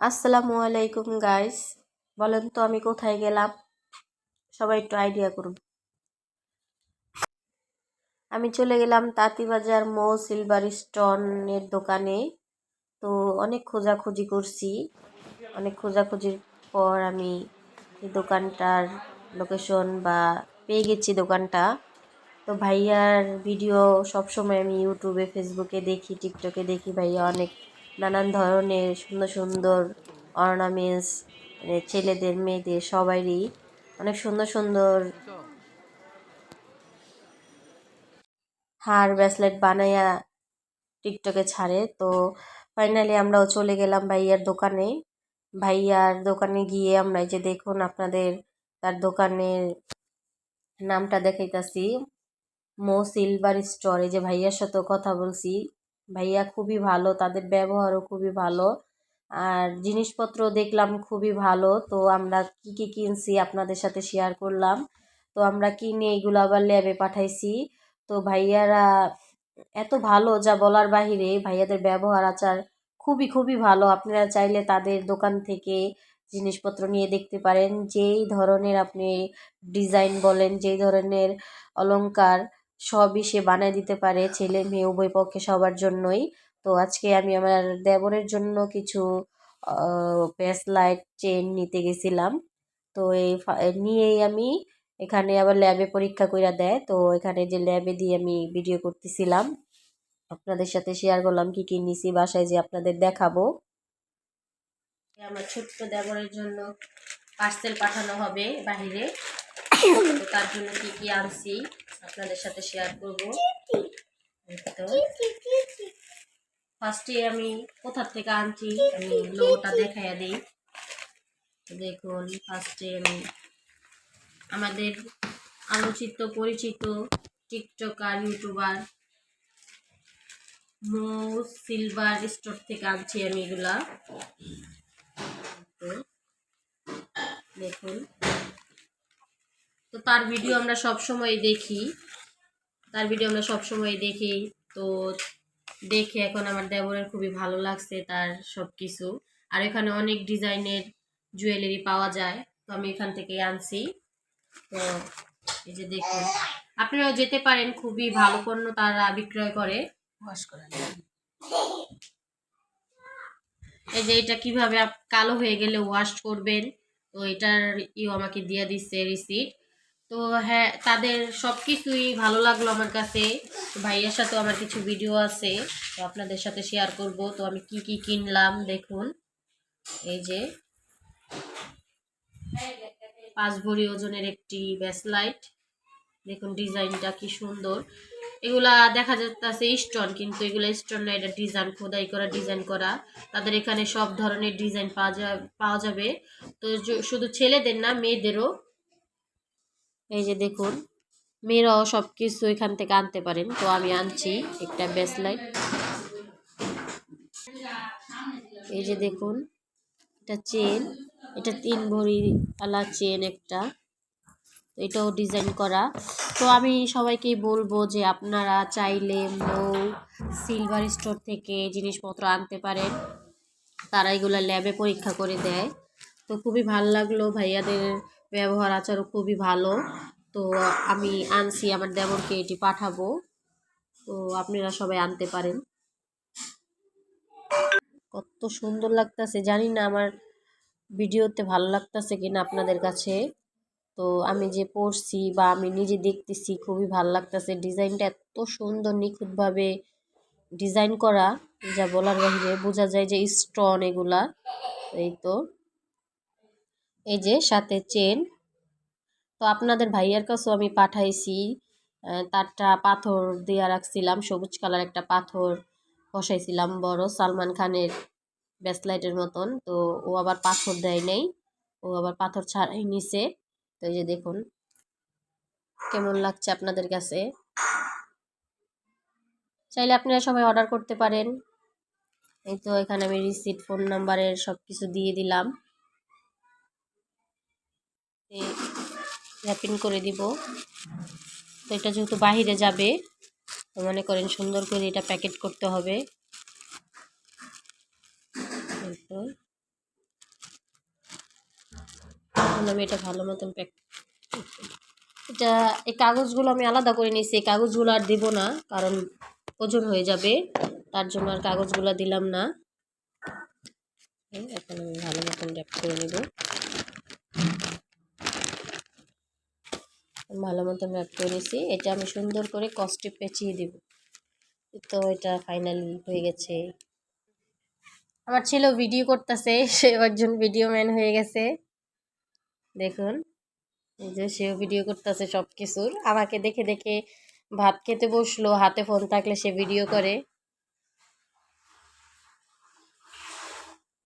আসসালামু আলাইকুম গাইস বলেন তো, আমি কোথায় গেলাম? সবাই একটু আইডিয়া করুন। আমি চলে গেলাম তাঁতিবাজার মো সিলভার স্টোনের দোকানে। তো অনেক খোঁজাখুঁজি করছি। অনেক খোঁজাখুঁজির পর আমি এই দোকানটার লোকেশন বা পেয়ে গেছি দোকানটা। তো ভাইয়ার ভিডিও সবসময় আমি ইউটিউবে ফেসবুকে দেখি টিকটকে দেখি। ভাইয়া অনেক নানান ধরনের সুন্দর সুন্দর অর্নামেন্টস মানে ছেলেদের, মেয়েদের সবারই অনেক সুন্দর সুন্দর হার ব্রেসলেট বানাইয়া টিকটকে ছাড়ে। তো ফাইনালি আমরাও চলে গেলাম ভাইয়ার দোকানে। ভাইয়ার দোকানে গিয়ে আমরা এই যে দেখুন আপনাদের তার দোকানের নামটা দেখাইতাছি। মো সিলভার স্টোর, এই যে ভাইয়ার সাথেও কথা বলছি। ভাইয়া খুবই ভালো, তাদের ব্যবহারও খুবই ভালো। আর জিনিসপত্র দেখলাম খুবই ভালো, তো আমরা কি কি কিনছি আপনাদের সাথে শেয়ার করলাম। তো আমরা কিনে এইগুলো আবার ল্যাবে পাঠাইছি। তো ভাইয়ারা এত ভালো, যা বলার বাহিরে ভাইয়াদের ব্যবহার আচার খুবই খুবই ভালো। আপনারা চাইলে তাদের দোকান থেকে জিনিসপত্র নিয়ে দেখতে পারেন। যেই ধরনের আপনি ডিজাইন বলেন, যেই ধরনের অলংকার সবই সে বানিয়ে দিতে পারে, ছেলে মেয়ে, উভয় পক্ষে সবার জন্যই। তো আজকে আমি আমার দেবরের জন্য কিছু প্যাস লাইট চেন নিতে গেছিলাম। তো এই নিয়েই আমি এখানে আবার ল্যাবে পরীক্ষা করে দেয়। তো এখানে যে ল্যাবে দিয়ে আমি ভিডিও করতেছিলাম, আপনাদের সাথে শেয়ার করলাম কি কি নিছি, বাসায় যে আপনাদের দেখাবো। আমার ছোট্ট দেবরের জন্য পার্সেল পাঠানো হবে বাহিরে। তার জন্য কি কি আনছি আপনাদের সাথে শেয়ার করব। তো। ফার্স্টে আমি কোথার থেকে আনছি? আমি লোগোটা দেখাইয়া দিই। দেখুন ফার্স্টে আমি আমাদের আলোচিত পরিচিত TikToker YouTuber Mo silver store থেকে আনছি আমি এগুলা। দেখুন। তো তার ভিডিও আমরা সব সময় দেখি। তার ভিডিও আমরা সব সময় দেখি। তো দেখে এখন আমার দেবরের খুবই ভালো লাগছে তার সব কিছু আর এখানে অনেক ডিজাইনের জুয়েলারি পাওয়া যায়। তো আমি এখান থেকে আনছি। তো এই যে দেখুন আপনারাও যেতে পারেন। খুবই ভালো পণ্য তারা বিক্রয় করে। এই যে এটা কীভাবে কালো হয়ে গেলে ওয়াশ করবেন তো এটার ইউ আমাকে দিয়ে দিচ্ছে রিসিট তো হ্যাঁ তাদের সব কিছুই ভালো লাগল আমার কাছে। ভাইয়ের সাথেও আমার কিছু ভিডিও আছে, তো আপনাদের সাথে শেয়ার করব। তো আমি কি কি কিনলাম, দেখুন। এই যে, পাঁচ ভরি ওজনের একটি ব্যাসলাইট। দেখুন ডিজাইনটা কি সুন্দর। এগুলা দেখা যাচ্ছে স্টোন, কিন্তু এগুলো স্টোন না, এটা ডিজাইন, খোদাই করা ডিজাইন করা। তাদের এখানে সব ধরনের ডিজাইন পাওয়া পাওয়া যাবে। তো শুধু ছেলেদের না, মেয়েদেরও এই যে দেখুন, মেয়েরাও সব কিছু এখান থেকে আনতে পারেন। তো আমি আনছি একটা ব্যাসলাইট এই যে দেখুন, এটা চেন এটা তিন ভরি আলা চেন একটা এটাও ডিজাইন করা। তো আমি সবাইকেই বলব যে আপনারা চাইলে মৌ সিলভার স্টোর থেকে জিনিসপত্র আনতে পারেন। তারা এগুলো ল্যাবে পরীক্ষা করে দেয়। তো খুবই ভালো লাগল ভাইয়াদের ব্যবহার আচারও খুবই ভালো। তো আমি আনছি, আমার দেবরকে এটি পাঠাবো। তো আপনারা সবাই আনতে পারেন। কত সুন্দর লাগতেছে, জানি না আমার ভিডিওতে ভালো লাগতেছে কিনা আপনাদের কাছে। তো আমি যে পড়ছি বা আমি নিজে দেখতেছি, খুবই ভালো লাগতেছে। ডিজাইনটা এত সুন্দর, নিখুঁতভাবে ডিজাইন করা, যা বলার বাহিরে বোঝা যায় যে স্টোন এগুলা। এই তো। এই যে সাথে চেন। তো আপনাদের ভাইয়ার কাছেও আমি পাঠাইছি। তারটা পাথর দেওয়া রাখছিলাম, সবুজ কালার একটা পাথর বসাইছিলাম বড় সালমান খানের ব্যাসলাইটের মতন। তো ও আবার পাথর দেয় নাই, ও আবার পাথর ছাড়াই নিছে। তো এই যে দেখুন, কেমন লাগছে আপনাদের কাছে? চাইলে আপনারা সবাই অর্ডার করতে পারেন। এই তো এখানে আমি রিসিট ফোন নাম্বারের সব কিছু দিয়ে দিলাম। র্যাপিং করে দিব। তো এটা যেহেতু বাহিরে যাবে মনে করেন সুন্দর করে এটা প্যাকেট করতে হবে। আমি এটা ভালো মতন প্যাক এটা, এই কাগজগুলো আমি আলাদা করে নিয়েছি। এই কাগজগুলো আর দিব না, কারণ ওজন হয়ে যাবে। তার জন্য আর কাগজগুলো দিলাম না। এখন আমি ভালো মতন র্যাপ করে নেব। ভালো মতন ম্যাপ করেছি। এটা আমি সুন্দর করে কস্টে পেঁচিয়ে দেব। তো এটা ফাইনালি হয়ে গেছে। আমার ছিল ভিডিও করতেছে, সে একজন ভিডিও ম্যান হয়ে গেছে। দেখুন, এই যে সেও ভিডিও করতেছে সব কিছুর আমাকে দেখে দেখে ভাত খেতে বসল, হাতে ফোন থাকলে সে ভিডিও করে।